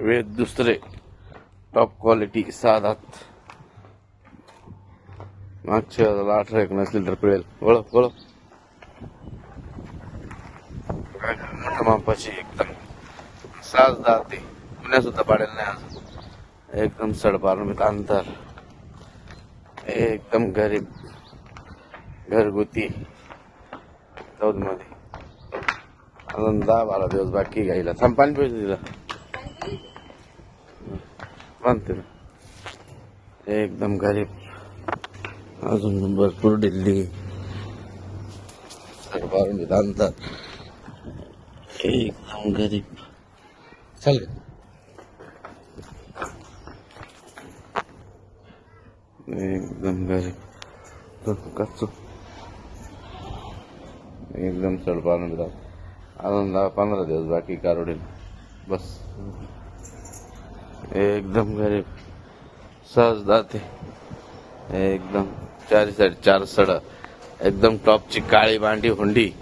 वेद दुसरे top quality साधात मागच्या वेळेला अठरा एक नसतील तर पिळेल. वळख ओळख. मोठ्या मापाची एकदम साज दाते. पुण्या सुद्धा पाडेल नाही अजून. एकदम सडपारमित अंतर. एकदम गरीब. घरगुती. चौदमध्ये अजून दहा बारा दिवस बाकी घ्यायला. थांब पाणी पैसे दिला बांधते ना. एकदम गरीब. अजून भरपूर दिल्ली. सडपारमित अंतर एकदम गरीब. चालेल एकदम गरीब. कच्चो एकदम सडपान अजून दहा पंधरा दिवस बाकी कारोडील बस. एकदम गरीब. सहज दाते. एकदम चारी साईड चार सड. एकदम टॉपची काळी भांडी हुंडी.